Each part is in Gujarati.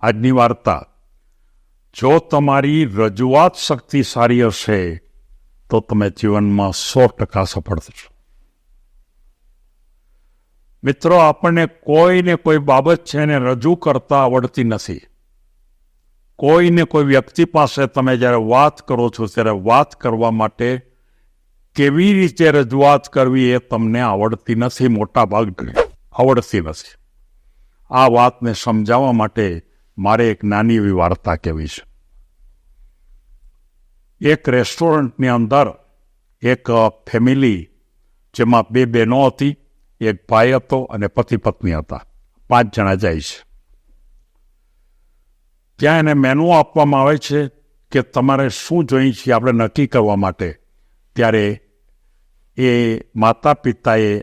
આજની વાર્તા, જો તમારી રજૂઆત શક્તિ સારી હશે, તો તમે જીવનમાં સો ટકા સફળ થશો. મિત્રો, આપણને કોઈને કોઈ બાબત છે એને રજૂ કરતા આવડતી નથી. કોઈને કોઈ વ્યક્તિ પાસે તમે જ્યારે વાત કરો છો, ત્યારે વાત કરવા માટે કેવી રીતે રજૂઆત કરવી એ તમને આવડતી નથી મોટા ભાગને આવડતી નથી. આ વાતને સમજાવવા માટે મારે એક નાની એવી વાર્તા કહેવી છે. એક રેસ્ટોરન્ટની અંદર એક ફેમિલી જેમાં બે બહેનો હતી, એક ભાઈ હતો અને પતિ પત્ની હતા. પાંચ જણા જાય છે. ત્યાં એને મેનુ આપવામાં આવે છે કે તમારે શું જોઈએ છે આપણે નક્કી કરવા માટે. ત્યારે એ માતા પિતાએ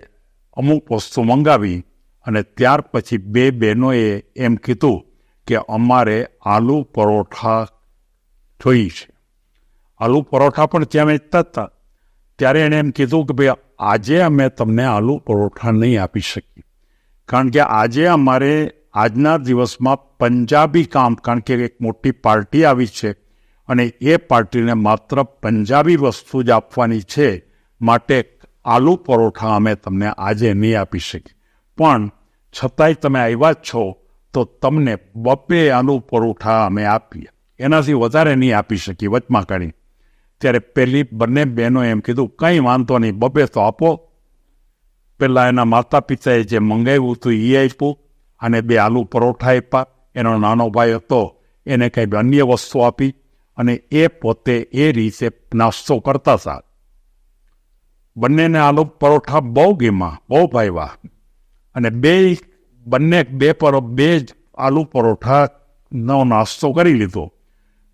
અમુક વસ્તુ મંગાવી અને ત્યાર પછી બે બહેનોએ એમ કીધું કે અમારે આલુ પરોઠા જોઈએ છે. આલુ પરોઠા પણ ત્યાં વેચતા હતા. ત્યારે એણે એમ કીધું કે ભાઈ આજે અમે તમને આલુ પરોઠા નહીં આપી શકીએ. કારણ કે આજે અમારે આજના દિવસમાં પંજાબી કામ, કારણ કે એક મોટી પાર્ટી આવી છે અને એ પાર્ટીને માત્ર પંજાબી વસ્તુ જ આપવાની છે માટે આલુ પરોઠા અમે તમને આજે નહીં આપી શકીએ. પણ છતાંય તમે આવ્યા જ છો તો તમને બપે આલુ પરોઠા અમે આપીએ. એનાથી વધારે નહીં આપી શકીએ વચમાં કાઢી. ત્યારે પેલી બંને બહેનો એમ કીધું, કંઈ વાંધો નહીં, બપે તો આપો. પહેલાં એના માતા પિતાએ જે મંગાવ્યું હતું એ આપ્યું અને બે આલુ પરોઠા આપ્યા. એનો નાનો ભાઈ હતો, એને કંઈ અન્ય વસ્તુ આપી અને એ પોતે એ રીતે નાસ્તો કરતા હતા. બંનેને આલુ પરોઠા બહુ ગીમાં બહુ ભાવ્યા. અને બે બંને બે પર બે જ આલુ પરોઠાનો નાસ્તો કરી લીધો.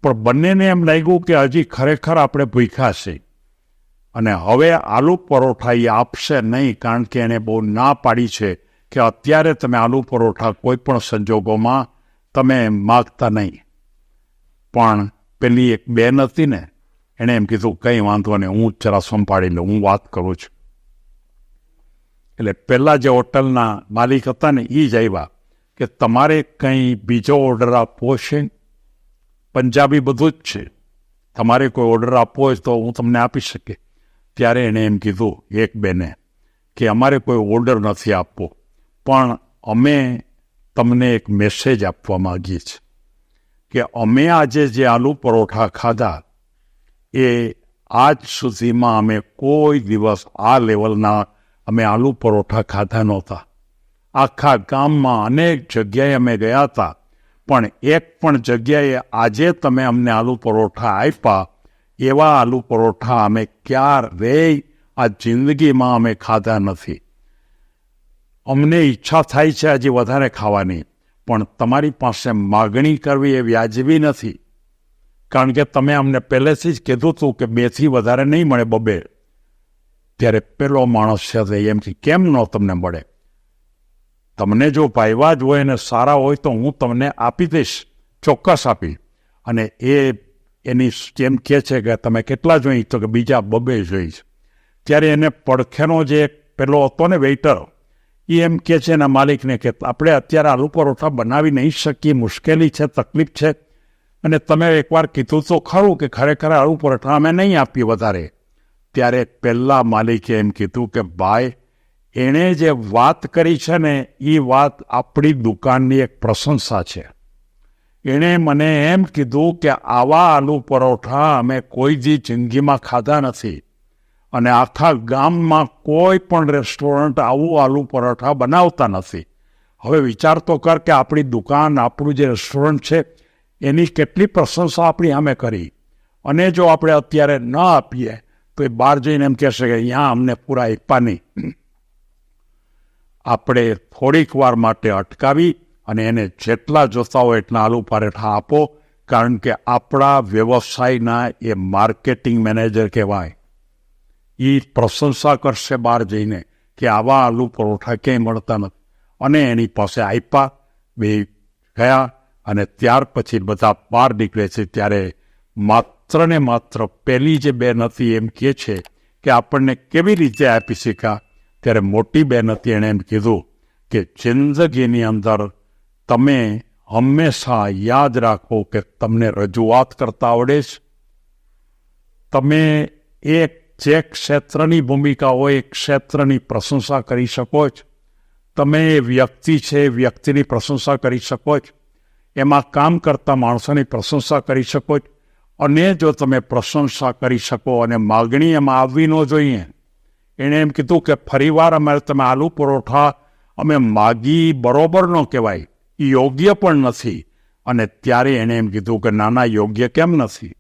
પણ બંનેને એમ લાગ્યું કે હજી ખરેખર આપણે ભૂખ્યા છે અને હવે આલુ પરોઠા એ આપશે નહીં, કારણ કે એને બહુ ના પાડી છે કે અત્યારે તમે આલુ પરોઠા કોઈ પણ સંજોગોમાં તમે માગતા નહીં. પણ પેલી એક બેન હતી ને, એણે એમ કીધું, કંઈ વાંધો નહીં, હું જરા સંભાળી લઉં, હું વાત કરું છું. એટલે પહેલાં જે હોટલના માલિક હતા ને એ જ આવ્યા કે તમારે કંઈ બીજો ઓર્ડર આપવો છે? પંજાબી બધું જ છે. તમારે કોઈ ઓર્ડર આપવો હોય તો હું તમને આપી શકે ત્યારે એણે એમ કીધું, એક બેને, કે અમારે કોઈ ઓર્ડર નથી આપવો, પણ અમે તમને એક મેસેજ આપવા માગીએ છીએ કે અમે આજે જે આલુ પરોઠા ખાધા, એ આજ સુધીમાં અમે કોઈ દિવસ આ લેવલના અમે આલુ પરોઠા ખાધા નહોતા. આખા ગામમાં અનેક જગ્યાએ અમે ગયા હતા, પણ એક પણ જગ્યાએ આજે તમે અમને આલુ પરોઠા આપ્યા એવા આલુ પરોઠા અમે ક્યારેય આ જિંદગીમાં અમે ખાધા નથી. અમને ઈચ્છા થાય છે હજી વધારે ખાવાની, પણ તમારી પાસે માગણી કરવી એ વ્યાજબી નથી. કારણ કે તમે અમને પહેલેથી જ કીધું હતું કે બેથી વધારે નહીં મળે બબે. ત્યારે પેલો માણસ છે એમ કે, કેમ ન તમને મળે? તમને જો ભાઈવા જ હોય અને સારા હોય તો હું તમને આપી દઈશ, ચોક્કસ આપી. અને એ એની જેમ કહે છે કે, તમે કેટલા જોઈ? તો કે, બીજા બબે જોઈશ ત્યારે એને પડખેનો જે પેલો હતો ને વેઇટર એ એમ કહે છે એના માલિકને કે, આપણે અત્યારે આલુ પરોઠા બનાવી નહીં શકીએ, મુશ્કેલી છે, તકલીફ છે. અને તમે એકવાર કીધું તો ખરું કે ખરેખર આલુ પરોઠા અમે નહીં આપીએ વધારે. ત્યારે પહેલાં માલિકે એમ કીધું કે, ભાઈ, એણે જે વાત કરી છે ને એ વાત આપણી દુકાનની એક પ્રશંસા છે. એણે મને એમ કીધું કે, આવા આલુ પરોઠા અમે કોઈ જી જિંદગીમાં ખાધા નથી. અને આખા ગામમાં કોઈ પણ રેસ્ટોરન્ટ આવું આલુ પરોઠા બનાવતા નથી. હવે વિચાર તો કર કે આપણી દુકાન, આપણું જે રેસ્ટોરન્ટ છે, એની કેટલી પ્રશંસા આપણી અમે કરી. અને જો આપણે અત્યારે ન આપીએ તો એ બહાર જઈને એમ કહેશે કે અહીંયા અમને પૂરા આપ્યા નહીં. આપણે થોડીક વાર માટે અટકાવી અને એને જેટલા જોતા હોય એટલા આલુ પરાઠા આપો, કારણ કે આપણા વ્યવસાયના એ માર્કેટિંગ મેનેજર કહેવાય. એ પ્રશંસા કરશે બહાર જઈને કે આવા આલુ પરોઠા ક્યાંય મળતા નથી. અને એની પાસે આપ્યા બે ગયા અને ત્યાર પછી બધા બહાર નીકળે છે ત્યારે માત્ર ને માત્ર પહેલી જે બેન હતી એમ કહે છે કે આપણને કેવી રીતે આપી શીખા ત્યારે મોટી બેન હતી એણે એમ કીધું કે, જિંદગીની અંદર તમે હંમેશા યાદ રાખો કે તમને રજૂઆત કરતા આવડે છે. તમે એક જે ક્ષેત્રની ભૂમિકા હોય એ ક્ષેત્રની પ્રશંસા કરી શકો છો. તમે એ વ્યક્તિ છે, એ વ્યક્તિની પ્રશંસા કરી શકો છો. એમાં કામ કરતા માણસોની પ્રશંસા કરી શકો છો. અને જો તમે પ્રશંસા કરી શકો અને માગણી એમાં આવવી ન જોઈએ. એણે એમ કીધું કે ફરીવાર અમારે તમે આલુ પરોઠા અમે માગી બરોબર ન કહેવાય. યોગ્ય પણ નથી. અને ત્યારે એણે એમ કીધું કે નાના યોગ્ય કેમ નથી?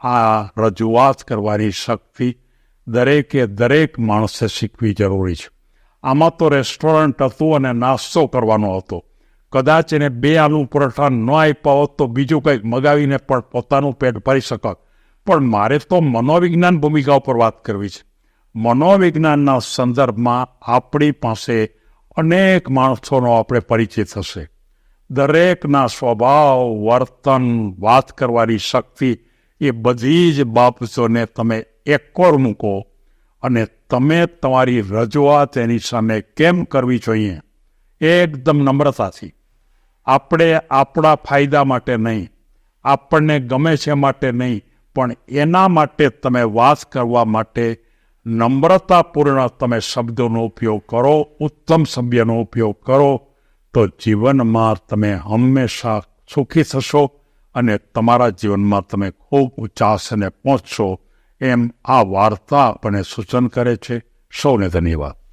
આ રજૂઆત કરવાની શક્તિ દરેકે દરેક માણસે શીખવી જરૂરી છે. આમાં તો રેસ્ટોરન્ટ હતું અને નાસ્તો કરવાનો હતો. કદાચ એને બે આલુ પરોઠા ન આપ્યા હોત તો બીજું કંઈક મગાવીને પણ પોતાનું પેટ ભરી શકત. પણ મારે તો મનોવિજ્ઞાન ભૂમિકા ઉપર વાત કરવી છે. મનોવિજ્ઞાનના સંદર્ભમાં આપણી પાસે અનેક માણસોનો આપણે પરિચય થશે. દરેકના સ્વભાવ, વર્તન, વાત કરવાની શક્તિ એ બધી જ બાબતોને તમે એકોર મૂકો અને તમે તમારી રજૂઆત એની સામે કેમ કરવી જોઈએ? એકદમ નમ્રતાથી. આપણે આપણા ફાયદા માટે નહીં, આપણને ગમે છે માટે નહીં, પણ એના માટે તમે વાત કરવા માટે નમ્રતાપૂર્ણ તમે શબ્દોનો ઉપયોગ કરો, ઉત્તમ સભ્યનો ઉપયોગ કરો, તો જીવનમાં તમે હંમેશા સુખી થશો અને તમારા જીવનમાં તમે ખૂબ ઉચ્ચાસને પહોંચશો, એમ આ વાર્તા આપણને સૂચન કરે છે. સૌને ધન્યવાદ.